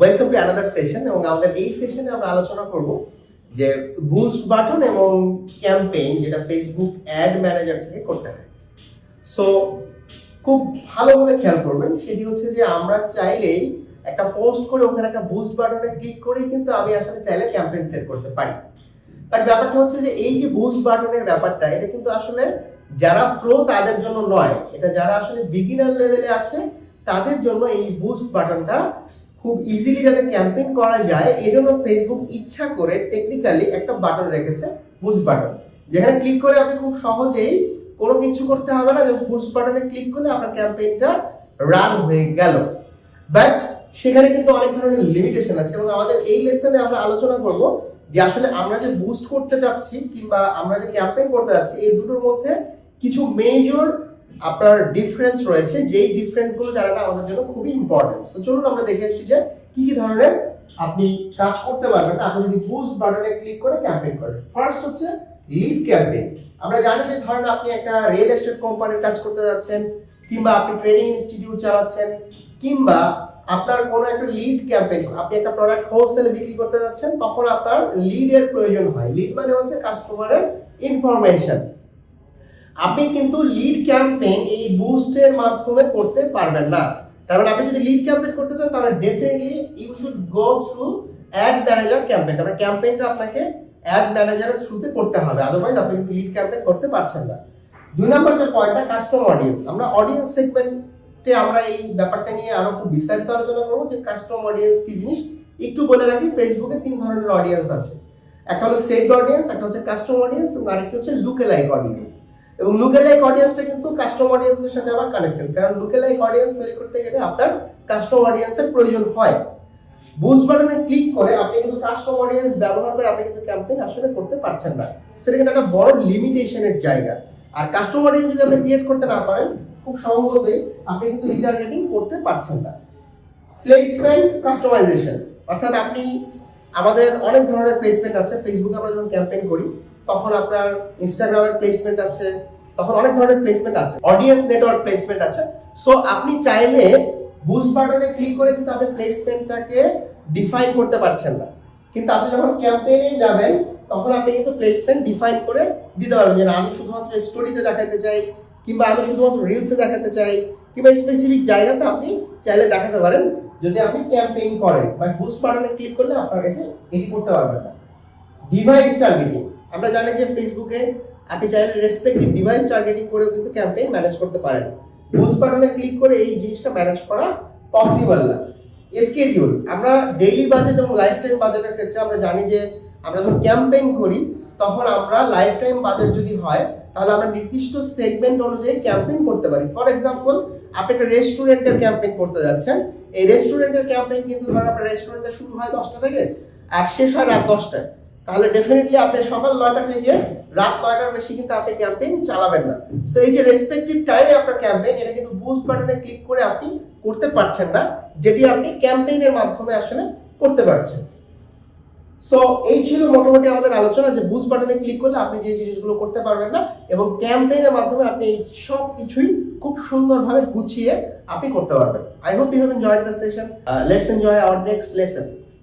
Welcome to another session এবং আমাদের এই সেশনে আমরা আলোচনা করব যে বুস্ট বাটন এবং ক্যাম্পেইন যেটা ফেসবুক অ্যাড ম্যানেজার থেকে করতে হয়। সো খুব ভালোভাবে খেয়াল করবেন, সেটি হচ্ছে যে আমরা চাইলেই একটা পোস্ট করে ওখানে একটা বুস্ট বাটনে ক্লিক করেই কিন্তু আমি আসলে চাইলে ক্যাম্পেইন সেট করতে পারি। বাট ব্যাপারটা হচ্ছে যে এই যে বুস্ট বাটনের ব্যাপারটা, এটা কিন্তু আসলে যারা প্রো তাদের জন্য নয়, এটা যারা আসলে বিগিনার লেভেলে আছে, তাদের জন্য এই বুস্ট বাটনটা খুব ইজিলি যাতে ক্যাম্পেইন করা যায় এই জন্য ফেসবুক ইচ্ছা করে টেকনিক্যালি একটা বাটন রেখেছে বুস্ট বাটন যেখানে ক্লিক করে আপনি খুব সহজেই কোনো কিছু করতে হবে না জাস্ট বুস্ট বাটনে ক্লিক করলে আপনার ক্যাম্পেইনটা রান হয়ে গেল। বাট সেখানে কিন্তু অনেক ধরনের লিমিটেশন আছে এবং আমাদের এই লেসনে আমরা আলোচনা করব যে আসলে আমরা যে বুস্ট করতে যাচ্ছি কিংবা আমরা যে ক্যাম্পেইন করতে যাচ্ছি এই দুটোর মধ্যে কিছু মেজর আপনার ডিফারেন্স রয়েছে, যেই ডিফারেন্সগুলো জানাটা আমাদের জন্য খুবই ইম্পর্টেন্ট তো চলুন আমরা দেখে আসছি যে কি কি ধরনের আপনি কাজ করতে পারবেন। আপনি যদি বুস্ট বাটনে ক্লিক করে ক্যাম্পেইন করেন। ফার্স্ট হচ্ছে লিড ক্যাম্পেইন আমরা জানি যে ধরেন আপনি একটা রিয়েল এস্টেট কোম্পানির কাজ করতে যাচ্ছেন, কিংবা আপনি ট্রেনিং ইনস্টিটিউট চালাচ্ছেন, কিংবা আপনার কোনো একটা লিড ক্যাম্পেইন আপনি একটা প্রোডাক্ট হোলসেলে বিক্রি করতে যাচ্ছেন, তখন আপনার লিডের প্রয়োজন হয়। লিড মানে হচ্ছে কাস্টমারের ইনফরমেশন আপনি কিন্তু লিড ক্যাম্পেইন এই বুস্টের মাধ্যমে করতে পারবেন না। তার মানে আপনি যদি লিড ক্যাম্পেইন করতে চান, তাহলে definitely you should go through ad manager campaign তারপরে ক্যাম্পেইনটা আপনাকে অ্যাড ম্যানেজারের থ্রুতে করতে হবে। আদারওয়াইজ আপনি কিন্তু লিড ক্যাম্পেইন করতে পারছেন না। দুই নম্বর যে পয়েন্টটা কাস্টম অডিয়েন্স আমরা অডিয়েন্স সেগমেন্টে আমরা এই ব্যাপারটা নিয়ে আরও খুব বিস্তারিত আলোচনা করব যে কাস্টম অডিয়েন্স কি জিনিস। একটু বলে রাখি ফেসবুকে তিন ধরনের অডিয়েন্স আছে। একটা হলো সেভড অডিয়েন্স একটা হচ্ছে কাস্টম অডিয়েন্স এবং আরেকটা হচ্ছে লুকে লাইক অডিয়েন্স এবং লুকে লাইক অডিয়েন্সটা কিন্তু কাস্টম অডিয়েন্সের সাথে আবার কানেক্টেড কারণ লুকে লাইক অডিয়েন্স তৈরি করতে গেলে আপনার কাস্টম অডিয়েন্সের প্রয়োজন হয়। বুস্ট বাটনে ক্লিক করে আপনি কিন্তু কাস্টম অডিয়েন্স ব্যবহার করে আপনি কিন্তু ক্যাম্পেইন আসলে করতে পারছেন না। সেটা কিন্তু একটা বড় লিমিটেশনের জায়গা। আর কাস্টম অডিয়েন্স যদি আপনি ক্রিয়েট করতে না পারেন, খুব সম্ভবতই আপনি কিন্তু রিটার্গেটিং করতে পারছেন না। প্লেসমেন্ট কাস্টমাইজেশন অর্থাৎ আপনি আমাদের অনেক ধরনের প্লেসমেন্ট আছে। ফেসবুকে আমরা যখন ক্যাম্পেইন করি তখন আপনার ইনস্টাগ্রামের প্লেসমেন্ট আছে, তখন অনেক ধরনের প্লেসমেন্ট আছে অডিয়েন্স নেটওয়ার্ক প্লেসমেন্ট আছে। সো আপনি চাইলে বুজ বাটনে ক্লিক করে কিন্তু আপনি প্লেসমেন্টটাকে ডিফাইন করতে পারছেন না। কিন্তু আপনি যখন ক্যাম্পেইনে যাবেন, তখন আপনি কিন্তু প্লেসমেন্ট ডিফাইন করে দিতে পারবেন যে আমি শুধুমাত্র স্টোরিতে দেখাতে চাই, কিংবা আমি শুধুমাত্র রিলসে দেখাতে চাই, কিংবা স্পেসিফিক জায়গাতে আপনি চাইলে দেখাতে পারেন। যদি আপনি ক্যাম্পেইন করেন বা বুস্ট বাটনে ক্লিক করলে আপনার এটা এটি করতে পারবেন না। ডিভাইস টার্গেটিং আমরা জানি যে ফেসবুকে আপনি চাইলে রেসপেক্টিভ ডিভাইস টার্গেটিং করেও কিন্তু ক্যাম্পেইন ম্যানেজ করতে পারেন। বুস্ট বাটনে ক্লিক করে এই জিনিসটা ম্যানেজ করা পসিবল না। স্কেডিউল আমরা ডেইলি বাজেট এবং লাইফ টাইম বাজেটের ক্ষেত্রে আমরা জানি যে আমরা যখন ক্যাম্পেইন করি, তখন আমরা লাইফ টাইম বাজেট যদি হয়, তাহলে আমরা নির্দিষ্ট সেগমেন্ট অনুযায়ী ক্যাম্পেইন করতে পারি। ফর এক্সাম্পল আপনি একটা রেস্টুরেন্টের ক্যাম্পেইন করতে যাচ্ছেন। এই রেস্টুরেন্টের ক্যাম্পেইন কিন্তু ধরুন আপনার রেস্টুরেন্টটা শুরু হয় দশটা থেকে, আর শেষ হয় রাত দশটায়। তাহলে ডেফিনেটলি আপনি সকাল নয়টা থেকে রাত নয়টার বেশি কিন্তু আপনি ক্যাম্পেইন চালাবেন না। সো এই যে রেসপেক্টিভ টাইমে আপনার ক্যাম্পেইন এটা কিন্তু বুস্ট বাটনে ক্লিক করে আপনি করতে পারছেন না, যেটি আপনি ক্যাম্পেইনের মাধ্যমে আসলে করতে পারছেন। সো এই ছিল মোটামুটি আমাদের আলোচনা যে বুস্ট বাটনে ক্লিক করলে আপনি যে জিনিসগুলো করতে পারবেন না এবং ক্যাম্পেইনের মাধ্যমে আপনি এই সব কিছুই খুব সুন্দরভাবে গুছিয়ে আপনি করতে পারবেন। I hope you have enjoyed the session let's enjoy our next lesson